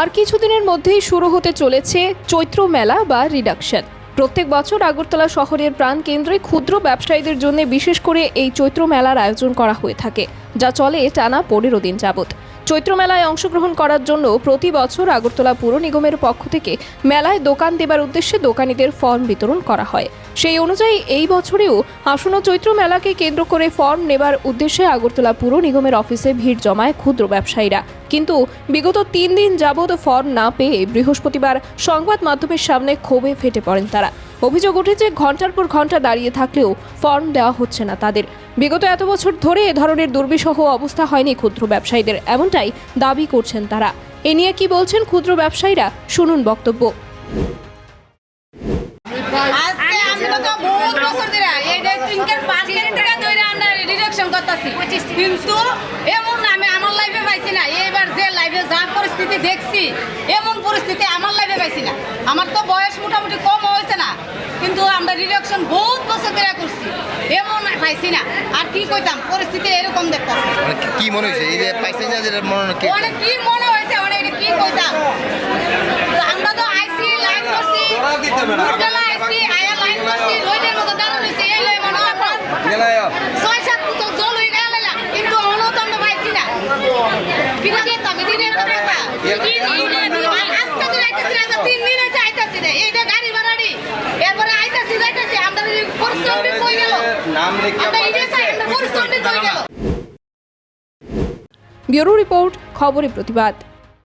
আর কিছুদিনের মধ্যেই শুরু হতে চলেছে চৈত্র মেলা বা রিডাকশন। প্রত্যেক বছর আগরতলা শহরের প্রাণকেন্দ্রে ক্ষুদ্র ব্যবসায়ীদের জন্য বিশেষ করে এই চৈত্র মেলার আয়োজন করা হয়ে থাকে, যা চলে টানা পনেরো দিন যাবত চৈত্র মেলায় অংশগ্রহণ করার জন্য প্রতি বছর আগরতলা পুর নিগমের পক্ষ থেকে মেলায় দোকান দেবার উদ্দেশ্যে দোকানীদের ফর্ম বিতরণ করা হয়। সেই অনুযায়ী এই বছরেও আসন্ন চৈত্র মেলাকে কেন্দ্র করে ফর্ম নেবার উদ্দেশ্যে আগরতলা পুর নিগমের অফিসে ভিড় জমায় ক্ষুদ্র ব্যবসায়ীরা। কিন্তু বিগত তিন দিন যাবৎ ফর্ম না পেয়ে বৃহস্পতিবার সংবাদ মাধ্যমের সামনে ক্ষোভে ফেটে পড়েন তারা। অভিযোগ উঠেছে, ঘণ্টার পর ঘণ্টা দাঁড়িয়ে থাকলেও ফর্ম দেওয়া হচ্ছে না তাদের। বিগত এত বছর ধরে এ ধরনের দুর্বিষহ অবস্থা হয়নি ক্ষুদ্র ব্যবসায়ীদের, এমনটাই দাবি করছেন তারা। এ নিয়ে কি বলছেন ক্ষুদ্র ব্যবসায়ীরা? শুনুন বক্তব্য। আমি আমরা লাইফে পাইছি না। এইবার যে লাইফে পরিস্থিতি দেখছি, এমন পরিস্থিতি আমার লাইফে পাইছি না। আমার তো বয়স মোটামুটি কম কিন্তু আমরা ডিরেকশন বহুত বছর ধরে করছি। এমন পাইছি না। আর কি কইতাম? পরিস্থিতি এরকম দেখতাছি। মানে কি- কি মনে হয়েছে? এই যে পাইছেন না যেটা মনে কি? অনেক কি মনে হয়েছে অনেক কি কইতাম? তো আমরা তো আইসি লাইন করছি। ভোটবেলা আইসি আয়া লাইন করছি রোদের মতো দাঁড়ানো হয়েছে এই লই মনে হয় ছয় সাত বোতল জল হয়ে গেল না কিন্তু অন্য তো আমরা পাইছি না। কিনা যেতাম দিনে একটা কথা আজকে তো আইতেছি না তিন দিন হয়েছে আইতেছি না এই যে গাড়ি ভাড়াড়ি এরপরে আইতেছি যাইতেছি আমরা পরিশ্রম কই গেল নাম ব্যুরো রিপোর্ট খবরের প্রতিবাদ।